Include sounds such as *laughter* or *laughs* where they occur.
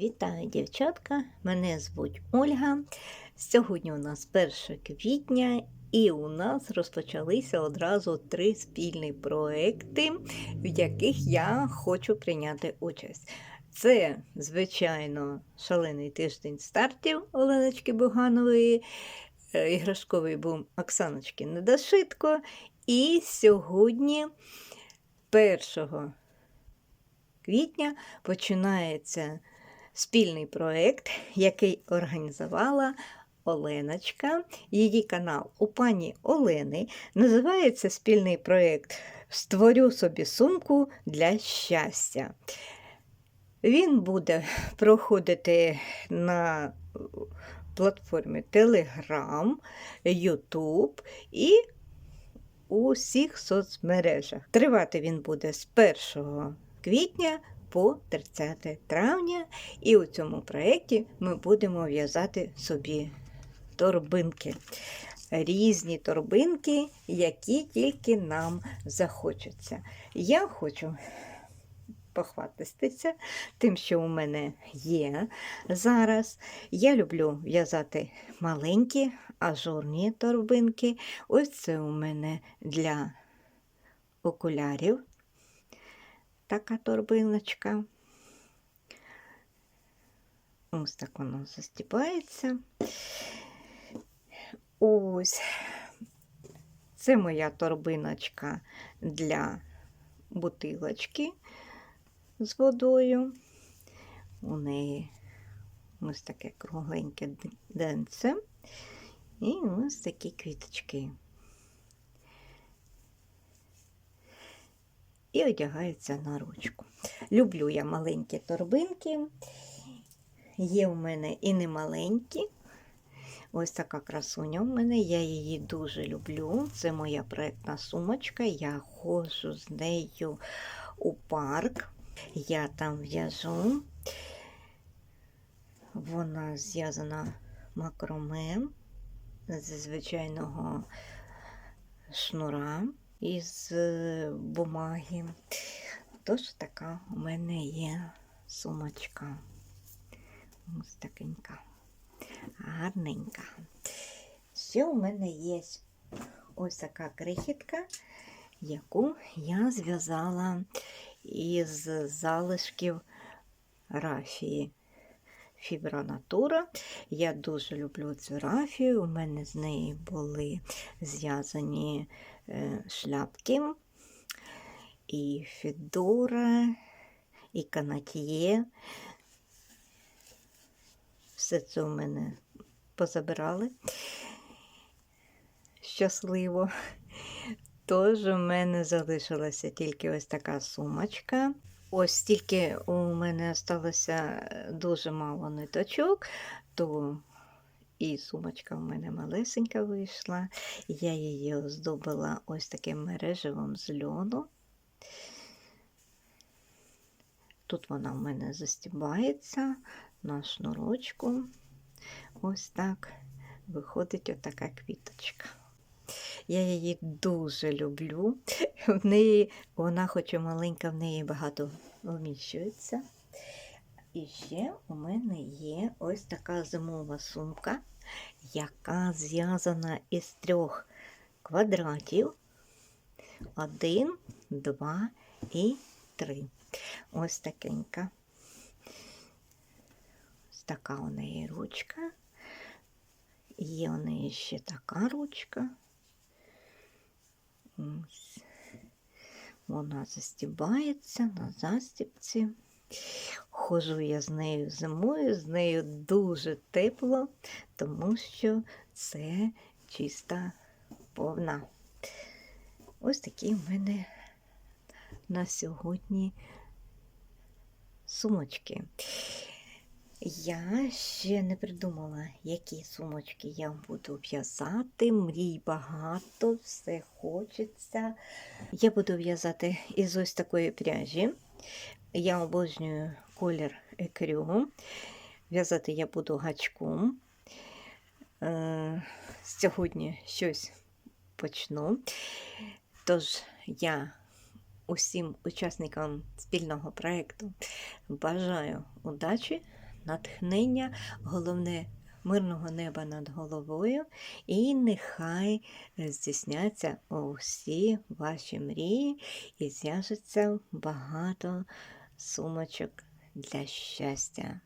Вітаю, дівчатка! Мене звуть Ольга. Сьогодні у нас 1 квітня, і у нас розпочалися одразу три спільні проекти, в яких я хочу прийняти участь. Це, звичайно, шалений тиждень стартів Оленочки Буганової, е, іграшковий бум Оксаночки Недошитко. І сьогодні, 1 квітня, починається спільний проєкт, який організувала Оленочка. Її канал у пані Олени називається спільний проєкт Створю собі сумку для щастя. Він буде проходити на платформі Telegram, YouTube і у всіх соцмережах. Тривати він буде з 1 квітня по 30 травня, і у цьому проєкті ми будемо в'язати собі торбинки. Різні торбинки, які тільки нам захочуться. Я хочу похвастатися тим, що у мене є зараз. Я люблю в'язати маленькі ажурні торбинки. Ось це у мене для окулярів така торбиночка. Ось так воно застіпається. Ось це моя торбиночка для бутилочки з водою. У неї ось таке кругленьке денце. І ось такі квіточки. І одягається на ручку. Люблю я маленькі торбинки. Є в мене і не маленькі. Ось така красуня в мене, я її дуже люблю. Це моя проєктна сумочка. Я ходжу з нею у парк. Я там в'яжу. Вона зв'язана макроме зі звичайного шнура із бумаги. Тож така у мене є сумочка. Ось такенька, гарненька. Ще у мене є ось така крихітка, яку я зв'язала із залишків рафії. Фібра Натура. Я дуже люблю цю рафію. У мене з неї були зв'язані Е, шляпки, і Федора, і канатіє. Все це у мене позабирали щасливо. Тож у мене залишилася тільки ось така сумочка. Ось тільки у мене залишилося дуже мало ниточок, то і сумочка в мене малесенька вийшла. Я її оздобила ось таким мережевим з льону. Тут вона в мене застібається на шнурочку. Ось так виходить отака квіточка. Я її дуже люблю. *laughs* В неї, Вона, хоч і маленька, в неї багато вміщується. І ще у мене є ось така зимова сумка яка зв'язана із трьох квадратів. Один, два і три. Ось такенька. Ось така у неї ручка. Є у неї ще така ручка. Ось. Вона застібається на застібці. Хожу я з нею зимою, з нею дуже тепло, тому що це чиста повна. Ось такі в мене на сьогодні сумочки. Я ще не придумала, які сумочки я буду в'язати. Мрій багато, все хочеться. Я буду в'язати із ось такої пряжі. Я обожнюю колір екрю. В'язати я буду гачком. Е, сьогодні щось почну. Тож я усім учасникам спільного проєкту бажаю удачі, натхнення, головне мирного неба над головою, і нехай здійсняться усі ваші мрії і зв'яжеться багато сумочок для щастя.